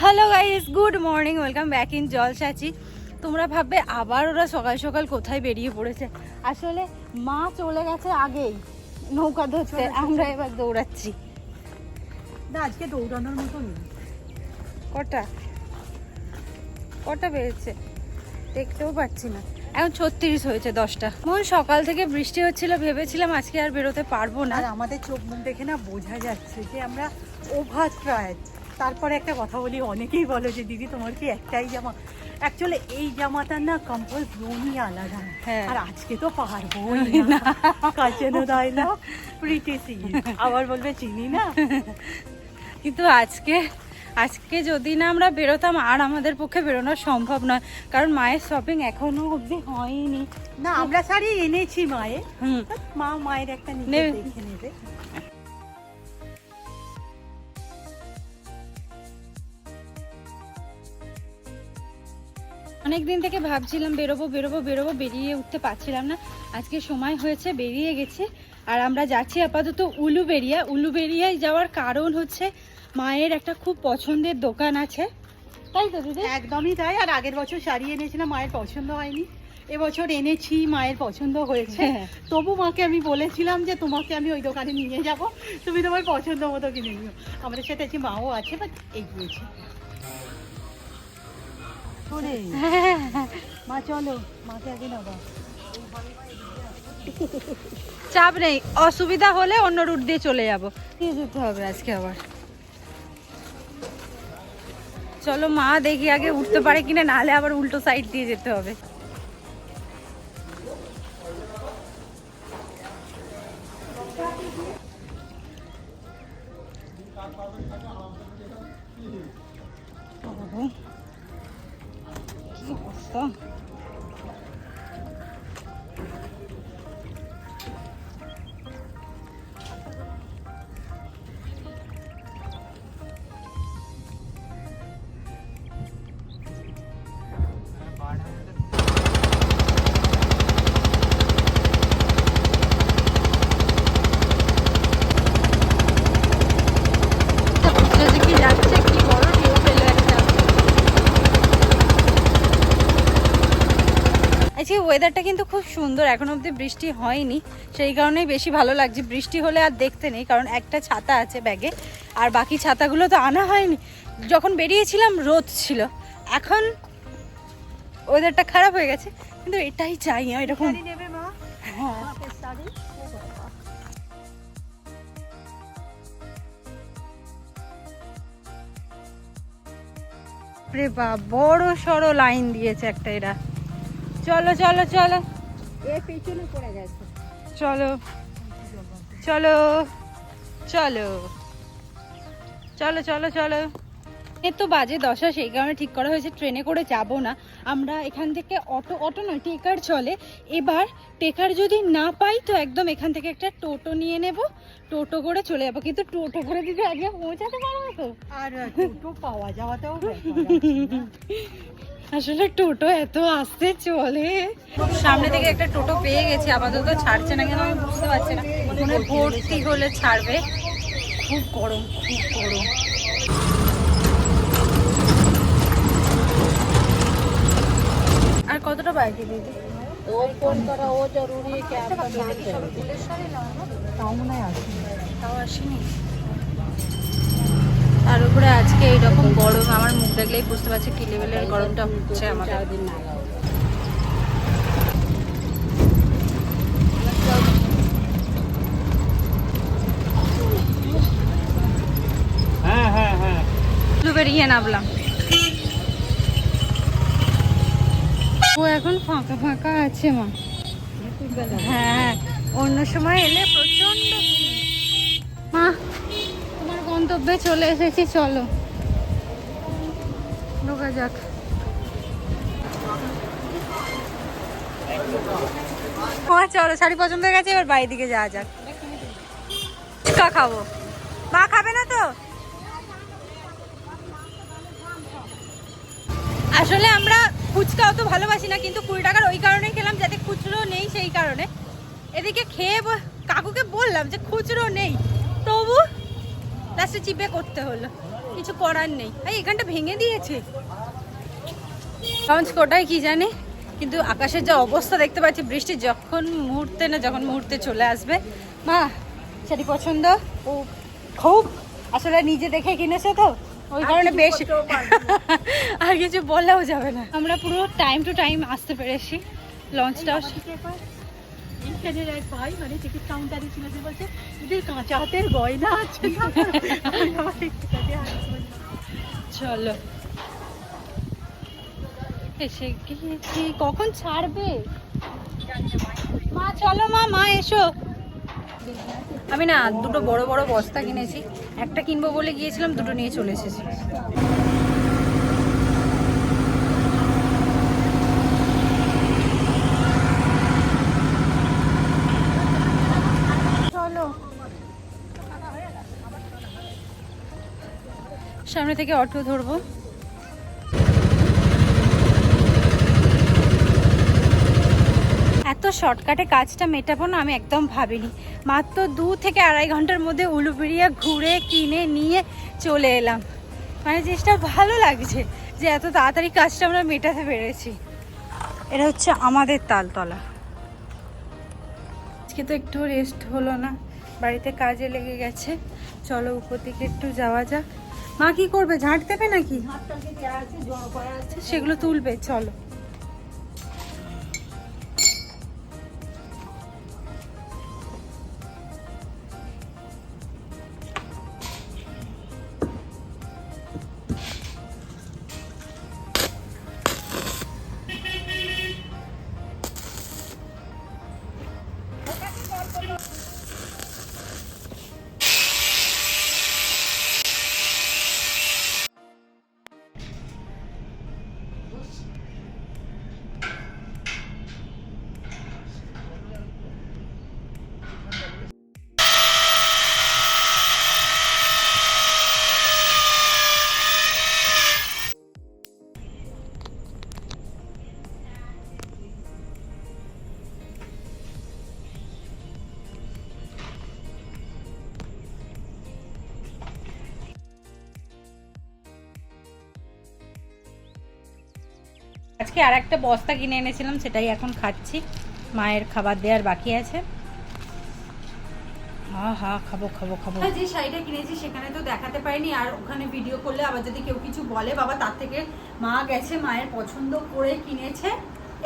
Hello guys good morning welcome back in জলসাচি। তোমরা ভাববে আবার ওরা সকাল সকাল কোথায় বেরিয়ে পড়েছে। আসলে মা চলে গেছে আগেই নৌকা ধরতে আমরা এবার দৌড়াচ্ছি। না আজকে দৌড়ানোর মতো নেই। কটা? কটা বেড়েছে দেখতেও পাচ্ছি না। এখন ছত্রিশ হয়েছে দশটা। মন সকাল থেকে বৃষ্টি হচ্ছিল ভেবেছিলাম আজকে আর বেরোতে পারব না। আর আমাদের চোখ মুখ দেখে না বোঝা যাচ্ছে যে আমরা ওভার ট্রায়াল তারপরে একটা কথা বলি অনেকেই বলো যে দিদি তোমার কি একটাই জামা? অ্যাকচুয়ালি এই জামাটার না কম্পোজ জোনই আলাদা। হ্যাঁ। আর আজকে তো পারব না। কাছে দেয় না প্রিটি আবার বলবে চিনি না? কিন্তু আজকে আজকে যদি না আমরা বেরোতাম আর আমাদের পক্ষে বেরোনো সম্ভব নয়। কারণ মায়ের শপিং এখনও অবধি হয়নি। না আমরা শাড়ি এনেছি মায়ের। হুম। মা মায়ের একটা নেবে। দেখে নেবে। অনেক দিন থেকে ভাবছিলাম বেরোবো বেরোবো বেরোবো বেরিয়ে উঠতে পারছিলাম না। আজকে সময় হয়েছে বেরিয়ে গেছে। আর আমরা যাচ্ছি আপাতত উলুবেরিয়া। উলুবেরিয়ায় যাওয়ার কারণ হচ্ছে মায়ের একটা খুব পছন্দের দোকান আছে। তাই তো দিদি? একদমই তাই। আর আগের বছর শাড়ি এনেছিলাম মায়ের পছন্দ হয়নি। এবছর এনেছি মায়ের পছন্দ হয়েছে। হ্যাঁ। তবু মাকে আমি বলেছিলাম যে তোমাকে আমি ওই দোকানে নিয়ে যাব। তুমি তোমার পছন্দ মতো কিনে নিও। আমাদের সাথে আজকে মাও আছে বাট এগিয়েছে। মা চলো মাকে আগে নেবা চাপ নেই অসুবিধা হলে অন্য রুট দিয়ে চলে যাব। যেতে হবে আজকে আবার। চলো মা দেখি আগে উঠতে পারে কিনা, নাহলে আবার উল্টো সাইড দিয়ে যেতে হবে। কি ওয়েদারটা কিন্তু খুব সুন্দর। এখন অবধি বৃষ্টি হয়নি। সেই কারণেই বেশি ভালো লাগছে। বৃষ্টি হলে আর দেখতে নেই কারণ একটা ছাতা আছে ব্যাগে। আর বাকি ছাতাগুলো তো আনা হয়নি। যখন বেরিয়েছিলাম রোদ ছিল। এখন ওয়েদারটা খারাপ হয়ে গেছে। কিন্তু এটাই চাই এরকম। হ্যাঁ। বড় সড়ো লাইন দিয়েছে একটা এরা। চলো চলো চলো। এ পেছনে পড়ে গেছে। চলো চলো চলো। চলো চলো চলো। এ তো বাজে দশা সেই কারণে ঠিক করা হয়েছে ট্রেনে করে যাব না। আমরা এখান থেকে অটো অটো নয় টেকার চলে। এবার টেকার যদি না পাই তো একদম এখান থেকে একটা টোটো নিয়ে নেব। টোটো করে চলে যাব। কিন্তু টোটো করে দিদি আগে পৌঁছাতে পারব তো? আর টোটো পাওয়া যাওয়াটাও? আসলে টোটো এত আসতে চলে। সামনে থেকে একটা টোটো পেয়ে গেছি আপাতত ছাড়ছে না কেন বুঝতে পারছি না। মনে ভর্তি হলে ছাড়বে। খুব গরম খুব গরম। আর কতটা বাকি দিদি? ওই ফোন করা ও জরুরি টাউন আসেনি। তাও আসেনি? উপরে আজকে এইরকম গরম আমার মুখ দেখলেই বুঝতে পারছি কি লেভেলের গরমটা হচ্ছে আমাদের। হ্যাঁ হ্যাঁ হ্যাঁ। বেরিয়ে নামলাম। ও এখন ফাঁকা ফাঁকা আছে মা। হ্যাঁ অন্য সময় এলে প্রচণ্ড মা গন্তব্যে চলে এসেছি, চলো। ঢোকা যাক। চলো, শাড়ি পছন্দ হয়ে গেছে, এবার বাড়ির দিকে যাওয়া যাক। ফুচকা খাব। মা খাবে না তো? আসলে আমরা ফুচকা অত ভালোবাসি না, কিন্তু কুড়ি টাকার ওই কারণেই খেলাম, যাতে খুচরো নেই সেই কারণে। এদিকে খেয়ে কাকুকে বললাম যে খুচরো নেই। তবু লাস্টে চিপে করতে হলো। কিছু করার নেই। এই এখানটা ভেঙে দিয়েছে। লঞ্চ কোটায় কি জানে কিন্তু আকাশের যা অবস্থা দেখতে পাচ্ছি বৃষ্টি যখন মুহূর্তে না যখন মুহূর্তে চলে আসবে মা শাড়ি পছন্দ? ও খুব। আসলে নিজে দেখে কিনেছে তো। ওই কারণে বেশ আর কিছু বললেও যাবে না। আমরা পুরো টাইম টু টাইম আসতে পেরেছি। লঞ্চটাও এইখানের এক ভাই মানে টিকিট কাউন্টারে ছিল যে বলছে এদের কাঁচা হাতের গয়না আছে। চলো। এসে গিয়েছি কখন ছাড়বে? মা চলো মা মা এসো। আমি না দুটো বড় বড় বস্তা কিনেছি। একটা কিনবো বলে গিয়েছিলাম দুটো নিয়ে চলে এসেছি। সামনে থেকে অটো ধরবো। এত শর্টকাটে কাজটা মেটাবো না, আমি একদম ভাবিনি। মাত্র দু থেকে আড়াই ঘণ্টার মধ্যে উলুবেড়িয়া ঘুরে, কিনে, নিয়ে চলে এলাম। মানে জিনিসটা ভালো লাগছে যে এত তাড়াতাড়ি কাজটা আমরা মেটাতে পেরেছি। এটা হচ্ছে আমাদের তালতলা। আজকে তো একটু রেস্ট হলো না, বাড়িতে কাজে লেগে গেছে। চলো উপর দিকে একটু যাওয়া যাক। মা কি করবে ঝাঁট দেবে নাকি? সেগুলো তুলবে চলো। আজকে আর একটা বস্তা কিনে এনেছিলাম, সেটাই এখন খাচ্ছি। মায়ের খাবার দেওয়ার বাকি আছে। হা হা খাব খাব। খাব যে শাড়িটা কিনেছি সেখানে তো দেখাতে পারিনি, আর ওখানে ভিডিও করলে আবার যদি কেউ কিছু বলে, বাবা তার থেকে মা গেছে, মায়ের পছন্দ করে কিনেছে,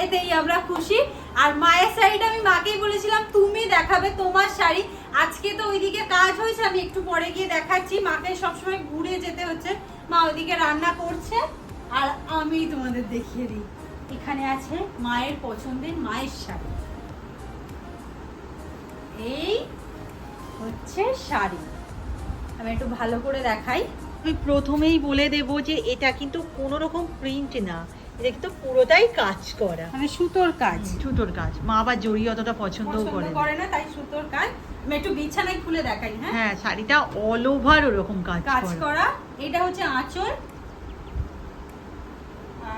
এতেই আমরা খুশি। আর মায়ের শাড়িটা আমি মাকেই বলেছিলাম, তুমি দেখাবে তোমার শাড়ি। আজকে তো ওইদিকে কাজ হয়েছে, আমি একটু পরে গিয়ে দেখাচ্ছি। মাকে সবসময় ঘুরে যেতে হচ্ছে। মা ওইদিকে রান্না করছে। আর আমি তোমাদের দেখিয়ে দিই। এখানে আছে মায়ের পছন্দের মায়ের শাড়ি। এই হচ্ছে শাড়ি। আমি একটু ভালো করে দেখাই। আমি প্রথমেই বলে দেব যে এটা কিন্তু কোনো রকম প্রিন্ট না। এটা কিন্তু পুরোটাই কাজ করা। মানে সুতোর কাজ। ছুটোর কাজ। মা আবার জড়ি অতটা পছন্দ করে করে না তাই সুতোর কাজ। আমি একটু বিছানায় খুলে দেখাই হ্যাঁ? হ্যাঁ শাড়িটা অল ওভার ওরকম কাজ কাজ করা। এটা হচ্ছে আঁচল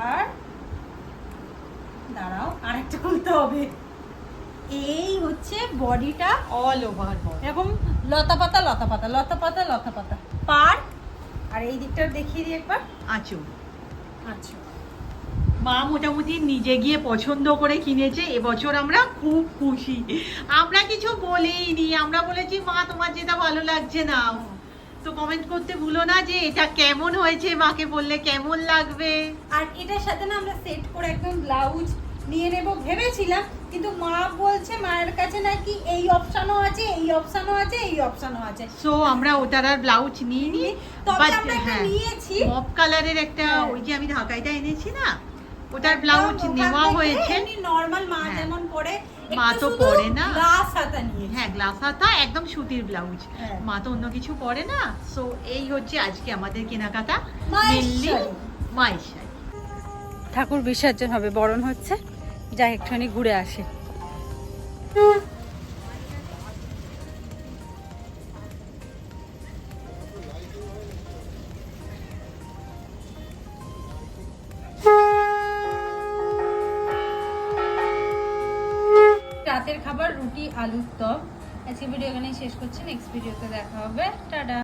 আর দাঁড়াও আরেকটা খুলতে হবে। এই হচ্ছে বডিটা অল ওভার এরকম লতা পাতা লতা পাতা লতা পাতা লতা পাতা। পার আর এই দিকটা দেখিয়ে দিই একবার। আঁচল। আচ্ছা। মা মোটামুটি নিজে গিয়ে পছন্দ করে কিনেছে এবছর আমরা খুব খুশি। আমরা কিছু বলেইনি আমরা বলেছি মা তোমার যেটা ভালো লাগছে না তো কমেন্ট করতে ভুলো না যে এটা কেমন হয়েছে মাকে বললে কেমন লাগবে? আর এটার সাথে না আমরা সেট করে একদম ব্লাউজ নিয়ে নেব ভেবেছিলাম কিন্তু মা বলছে মায়ের কাছে নাকি এই অপশনও আছে এই অপশনও আছে এই অপশনও আছে। সো আমরা ওটার আর ব্লাউজ নিইনি তবে আমরা একটা হ্যাঁ, নিয়েছি। মপ কালারের একটা হ্যাঁ। ওই যে আমি ঢাকাইটা এনেছি না ওটার ব্লাউজ নেওয়া হয়েছে। নর্মাল মা হ্যাঁ। যেমন পরে মা তো পরে না। গ্লাস হাতা নিয়ে হ্যাঁ গ্লাস হাতা একদম সুতির ব্লাউজ হ্যাঁ। মা তো অন্য কিছু পরে না। সো এই হচ্ছে আজকে আমাদের কেনাকাটা। মেনলি। মায়ের শাড়ি। ঠাকুর বিসর্জন হবে বরণ হচ্ছে। যা একটুখানি ঘুরে আসে। রাতের খাবার রুটি, আলুর তপ আজকে ভিডিও এখানেই শেষ করছি। নেক্সট ভিডিওতে দেখা হবে। টাটা।